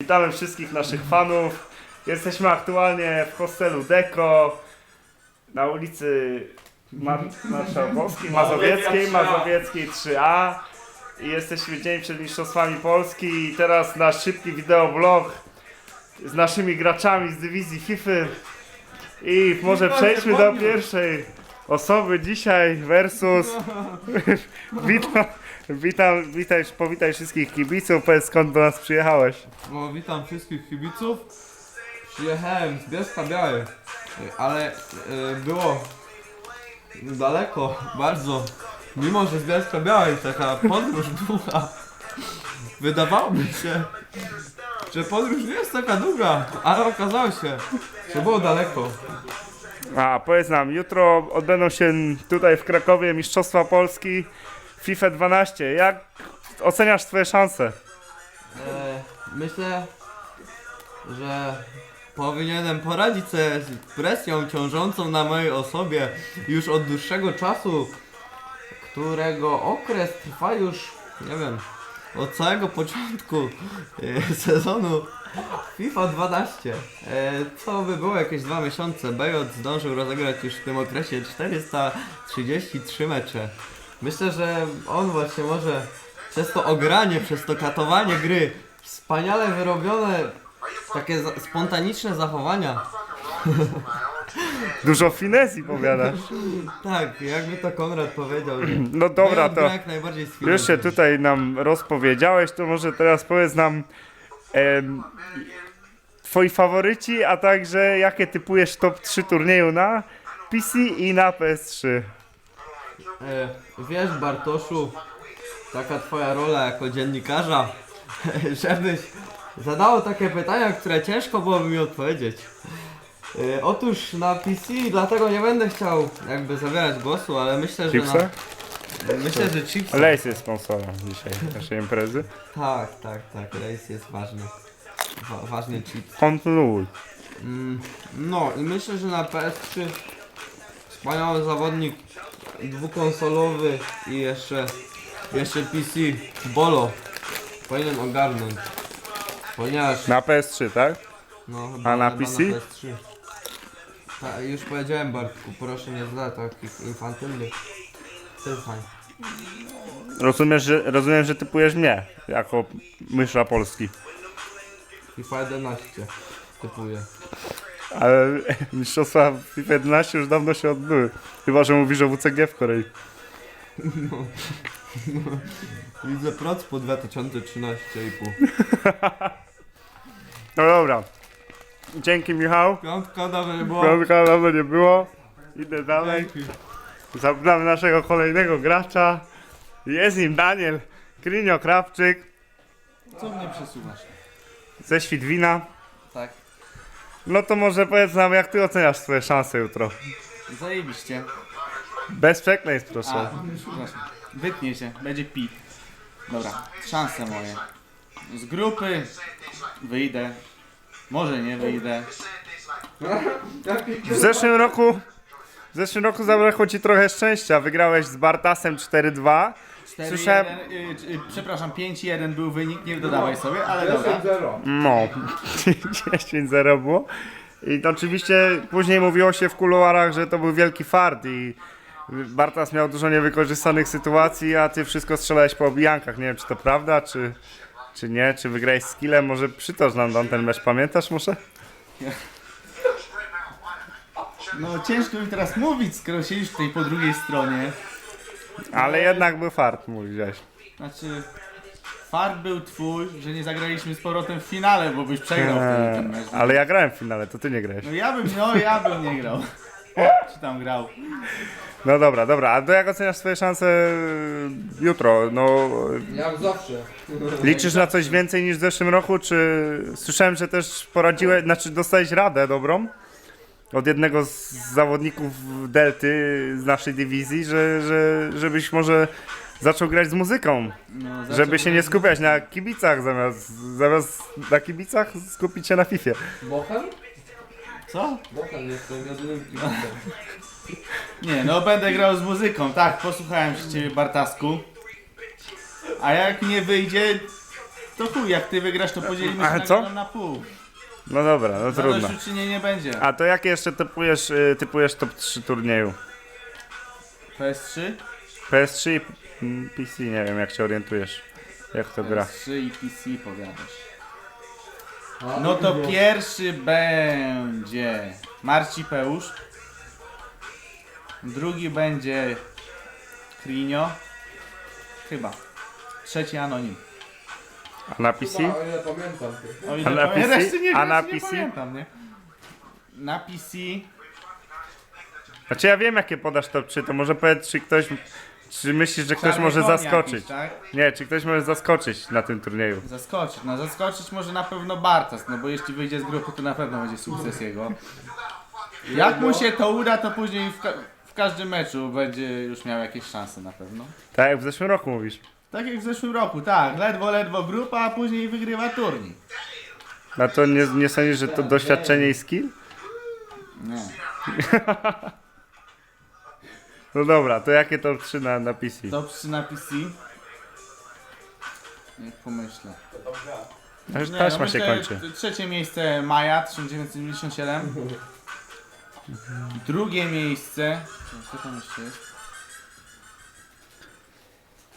Witamy wszystkich naszych fanów. Jesteśmy aktualnie w hostelu Deko na ulicy Mar Marszałkowskiej, Mazowieckiej, Mazowieckiej 3A. Jesteśmy dzień przed Mistrzostwami Polski i teraz nasz szybki wideoblog z naszymi graczami z dywizji FIFA. I może przejdźmy do pierwszej osoby dzisiaj versus witam, witam, witaj, powitaj wszystkich kibiców, powiedz skąd do nas przyjechałeś. No, witam wszystkich kibiców. Przyjechałem z Bielska Białej, ale e, było daleko, bardzo. Mimo, że z Bielska Białej taka podróż długa. Wydawało mi się, że podróż nie jest taka długa, ale okazało się, że było daleko. A powiedz nam, jutro odbędą się tutaj w Krakowie Mistrzostwa Polski FIFA 12. Jak oceniasz swoje szanse? E, myślę, że powinienem poradzić sobie z presją ciążącą na mojej osobie już od dłuższego czasu, którego okres trwa już, nie wiem, od całego początku e, sezonu FIFA 12. E, by było jakieś dwa miesiące. Bejot zdążył rozegrać już w tym okresie 433 mecze. Myślę, że on właśnie może przez to ogranie, przez to katowanie gry, wspaniale wyrobione takie za- spontaniczne zachowania. Dużo finezji powiadasz. Tak, jakby to Konrad powiedział. że No dobra, to jak najbardziej z już się tutaj nam rozpowiedziałeś, to może teraz powiedz nam em, twoi faworyci, a także jakie typujesz top 3 turnieju na PC i na PS3. E, wiesz Bartoszu, taka twoja rola jako dziennikarza, żebyś zadało takie pytania, które ciężko byłoby mi odpowiedzieć. E, otóż na PC, dlatego nie będę chciał jakby zabierać głosu, ale myślę, że Chipsa? na, myślę, że chips. Lejs jest sponsorem dzisiaj naszej imprezy. Tak, tak, tak, rejs jest ważny. Wa ważny chip. Kontynuuj. Mm, no i myślę, że na PS3 wspaniały zawodnik dwukonsolowy i jeszcze jeszcze PC Bolo powinien ogarnąć. Ponieważ Na PS3, tak? no A na chyba PC? PS3. Ta, już powiedziałem Bartku, proszę nie zadać takich infantylnych pytań. Rozumiesz, że, rozumiem, że typujesz mnie jako mysza Polski. FIFA 11 typuję. Ale mistrzostwa FIFA 11 już dawno się odbyły. Chyba, że mówisz o WCG w Korei. Widzę proc po 2013,5. No dobra. Dzięki Michał. Piątka dawno nie było. Piątka dawno nie było. Idę dalej. Dzięki. Naszego kolejnego gracza. Jest nim Daniel Krinio Krawczyk Co mnie przesuwasz? ze Świdwina. Tak. No to może powiedz nam, jak ty oceniasz swoje szanse jutro? Zajebiście. Bez przekleństw A, proszę. przepraszam. Wytnie się, będzie pit. Dobra, szanse moje. Z grupy wyjdę. Może nie wyjdę. W zeszłym roku w zeszłym roku zabrakło ci trochę szczęścia. Wygrałeś z Bartasem 4-2. 4 Słyszałem- 1, y, y, przepraszam, 5-1 był wynik, nie dodawaj sobie, ale dobra. No, 10-0 było. I oczywiście później mówiło się w kuluarach, że to był wielki fart i Bartas miał dużo niewykorzystanych sytuacji, a ty wszystko strzelałeś po obijankach. Nie wiem, czy to prawda, czy, czy nie, czy wygrałeś z killem. Może przytoż nam tam ten mecz, pamiętasz może? No ciężko mi teraz mówić, skoro siedzisz tutaj po drugiej stronie. Ale jednak był fart, mówiłeś. Znaczy, fart był twój, że nie zagraliśmy z powrotem w finale, bo byś przegrał wtedy ten mecz. Ale ja grałem w finale, to ty nie grałeś. No ja bym, no ja bym nie grał. Czy tam grał? No dobra, dobra, a to jak oceniasz swoje szanse y, jutro? No, Jak zawsze. liczysz na coś więcej niż w zeszłym roku, czy słyszałem, że też poradziłeś, znaczy dostałeś radę dobrą od jednego z zawodników Delty z naszej dywizji, że, że żebyś może zaczął grać z muzyką, No, zaczął- żeby się nie skupiać na kibicach, zamiast, zamiast na kibicach skupić się na FIFA. Bochen? Co? Jest jedynym Nie, no będę grał z muzyką, tak, posłuchałem się ciebie Bartasku. A jak nie wyjdzie, to chuj, jak ty wygrasz, to podzielimy się co? na pół. No dobra, no trudno. Zadośćuczynienie nie będzie. A to jakie jeszcze typujesz, y, typujesz top 3 turnieju? PS3? PS3 i mm, PC, nie wiem jak się orientujesz. Jak to gra. PS3 i PC powiadasz. No to pierwszy będzie Marci Peusz. Drugi będzie Krinio. Chyba. Trzeci Anonim. A na PC? o ile pamiętam. O ile A na pamię- PC? reszty nie, A na reszty nie PC? pamiętam, nie? Na PC Znaczy ja wiem jakie podasz top 3, to może powiedz czy ktoś, czy myślisz, że ktoś Czarny może koń zaskoczyć? Jakiś, tak? Nie, czy ktoś może zaskoczyć na tym turnieju? Zaskoczyć, no zaskoczyć może na pewno Bartas, no bo jeśli wyjdzie z grupy, to na pewno będzie sukces jego. Jak mu się to uda, to później w, ka- w każdym meczu będzie już miał jakieś szanse na pewno. Tak jak w zeszłym roku mówisz. Tak jak w zeszłym roku, tak, ledwo, ledwo grupa, a później wygrywa turniej. A to nie, nie sądzisz, że to doświadczenie i skill? Nie. No dobra, to jakie top 3 na, na PC? Top 3 na PC. Jak pomyślę. No już Nie, taśma no się myślę, kończy. t- Trzecie miejsce Maja 1997. Drugie miejsce. Co tam jeszcze jest?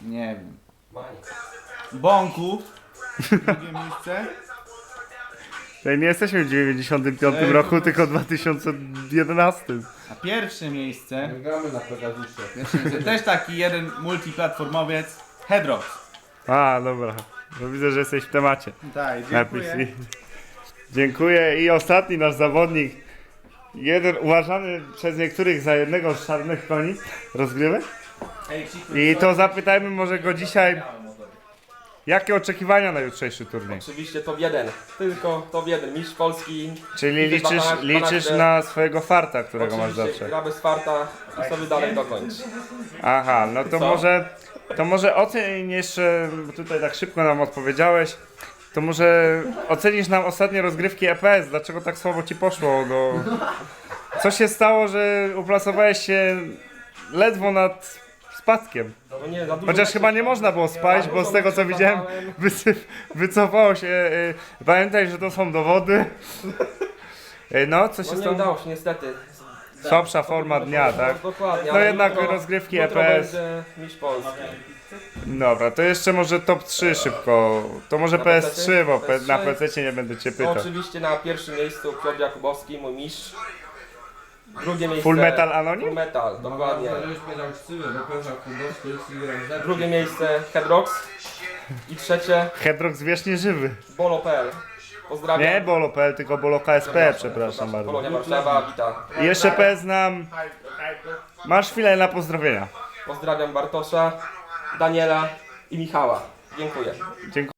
Nie wiem. Bąku. Drugie miejsce. Tutaj nie jesteśmy w 95 Ej, roku, to- tylko w 2011. A pierwsze miejsce. Gramy na Pegasusie. Pierwsze miejsce też taki jeden multiplatformowiec. Hedrox. A, dobra. No widzę, że jesteś w temacie. Tak, PC. Dziękuję. I ostatni nasz zawodnik. Jeden uważany przez niektórych za jednego z czarnych koni rozgrywek. I to zapytajmy może go dzisiaj, jakie oczekiwania na jutrzejszy turniej? Oczywiście top 1, tylko top 1, mistrz Polski. Czyli liczysz, dwa- liczysz dwanaście. na swojego farta, którego masz Oczywiście zawsze. gra bez farta i sobie dalej dokończ. Aha, no to Co? może, to może oceń jeszcze, bo tutaj tak szybko nam odpowiedziałeś, to może ocenisz nam ostatnie rozgrywki EPS, dlaczego tak słabo ci poszło, no. Co się stało, że uplasowałeś się ledwo nad spadkiem? No nie, za dużo Chociaż chyba nie można było spać, bo z tego co widziałem, wycy, wycofało się, y, pamiętaj, że to są dowody. Y, No, co się No nie stało? udało się niestety. Słabsza forma dnia, tak? Dokładnie. No ale jednak jutro- rozgrywki jutro EPS. będzie mistrz Polski. Dobra, to jeszcze może top 3 szybko. To może Na PS3, bo PC? na PC nie będę cię No, pytał. oczywiście na pierwszym miejscu Piotr Jakubowski, mój mistrz. Drugie miejsce... Full Metal Full Anonim? Metal, dokładnie. Drugie miejsce Hedrox. I trzecie Hedrox wiecznie żywy. Bolo.pl. Pozdrawiam. Nie Bolo.pl, tylko Bolo KSP, przepraszam bardzo. Polonia Warszawa. I jeszcze PS nam. Masz chwilę na pozdrowienia. Pozdrawiam Bartosza, Daniela i Michała. Dziękuję. Dziękuję.